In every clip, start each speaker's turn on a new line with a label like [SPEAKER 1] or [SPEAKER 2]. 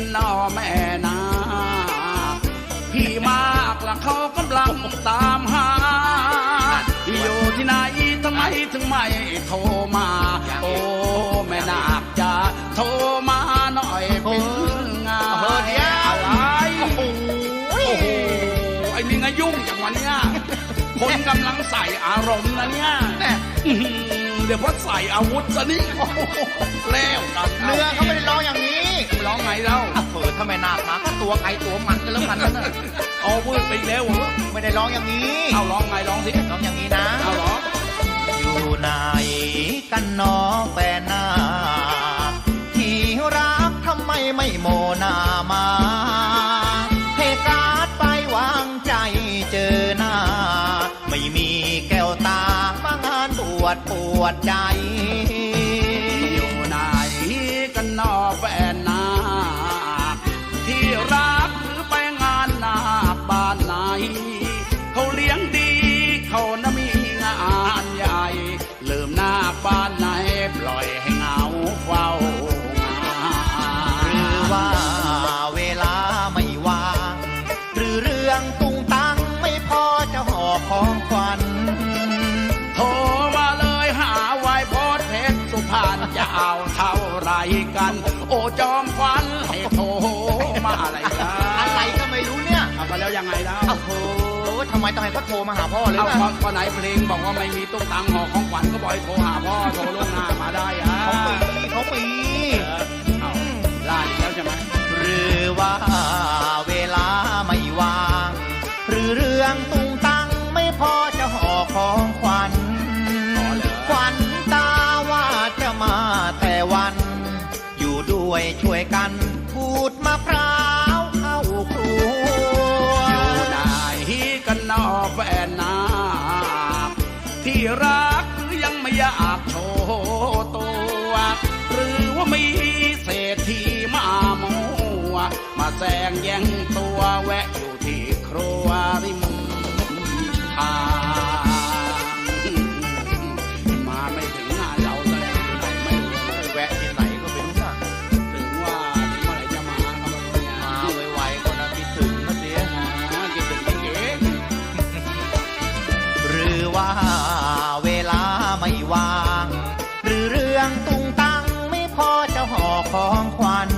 [SPEAKER 1] กันหนอแม่นาพี่มากละเขากำลังตามหา อยู่ที่ไหนทำไมถึงไม่โทรมา โอ้แม่นาคจะโทรมาหน่อยเป็นงาน
[SPEAKER 2] เออเดี๋ยว
[SPEAKER 1] อะไร
[SPEAKER 2] โอ้โห
[SPEAKER 1] โอ้โหไอ้นี่ไงยุ่งอย่างวันเนี้ยคนกำลังใส่อารมณ์นะเนี่ย
[SPEAKER 2] แน่
[SPEAKER 1] อื้อหือเดี๋ยวพอใส่อาวุธซะนี่โอ้โหแล้วกัน
[SPEAKER 2] เนื้อเขาไม่ได้ร้องอย่างนี้
[SPEAKER 1] ร้องไงแล้ว
[SPEAKER 2] อะเปิดทำไมนาคมาก็ตัวใครตัวมันกันแล้วกันนะ
[SPEAKER 1] เอาวืดไปอีกแล้วเหรอ
[SPEAKER 2] ไม่ได้ร้องอย่างนี้
[SPEAKER 1] เอาร้องไงร้องสิ
[SPEAKER 2] ร้องอย่างนี้นะ
[SPEAKER 1] เอาเหรอ
[SPEAKER 2] อยู่ไหนกันหนอแฟนนาคที่รักทำไมไม่โมนามาให้การ์ดไปวางใจเจอหน้า ไม่มีแก้วตามางานบวชปวดใจา
[SPEAKER 1] นใหญ่ลืมหน้าบ้านไหนปล่อยให้เหงาเฝ้างา
[SPEAKER 2] หรือว่าเวลาไม่ว่าง หรือเรื่องตุงตังไม่พอจะห่อของขวัญ
[SPEAKER 1] โทรมาเลยหาไวโพสเพชรสุพรรณจะเอาเท่าไรกัน โอ้จอม ไม
[SPEAKER 2] ต้องให้เขาโทรมาหาพ่อเลย
[SPEAKER 1] เอา
[SPEAKER 2] ล่ะ
[SPEAKER 1] พอพอไหนเพลงบอกว่าไม่มีตุ้งตังหอของขวัญก็บอกให้โทรหาพ่อโทรล่วงหน้ามาได้อะ
[SPEAKER 2] เขามีเขามี
[SPEAKER 1] เอาลาดอีกแล้วใช่ไหม
[SPEAKER 2] หรือว่าเวลาไม่ว่าง หรือเรื่องตุงตังไม่พอจะห่อของขวัญขวัญตาว่าจะมาแต่วัน อยู่ด้วยช่วยกันพูดมะพร้าวเข้าครัว
[SPEAKER 1] ที่รักหรือยังไม่อยากโชว์ตัว หรือว่ามีเศรษฐีมามัวมาแซงแย่งตัวแวะอยู่ที่ครัวริม
[SPEAKER 2] ของขวัญ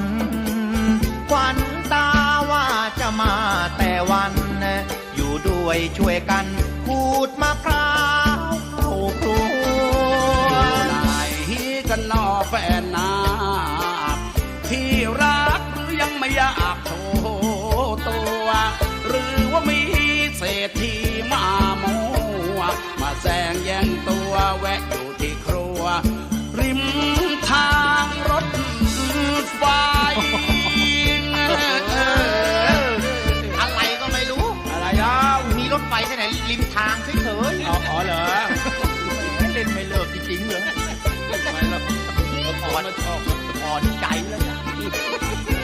[SPEAKER 2] ขวัญตาว่าจะมาแต่วัน อยู่ด้วยช่วยกันพูดมะพร้าวเข้าครัว
[SPEAKER 1] ไหนกันนอแฟนนาที่รักหรือยังไม่อยากโชว์ตัว หรือว่ามีเศรษฐี
[SPEAKER 2] ริมทางเฉย
[SPEAKER 1] อ๋ออ๋อเหรอ
[SPEAKER 2] ๆเล่นไม่เลิกจริงๆเหรอ
[SPEAKER 1] ไม่หรอก
[SPEAKER 2] อ่อนอ่อนใจแล้วจ้ะ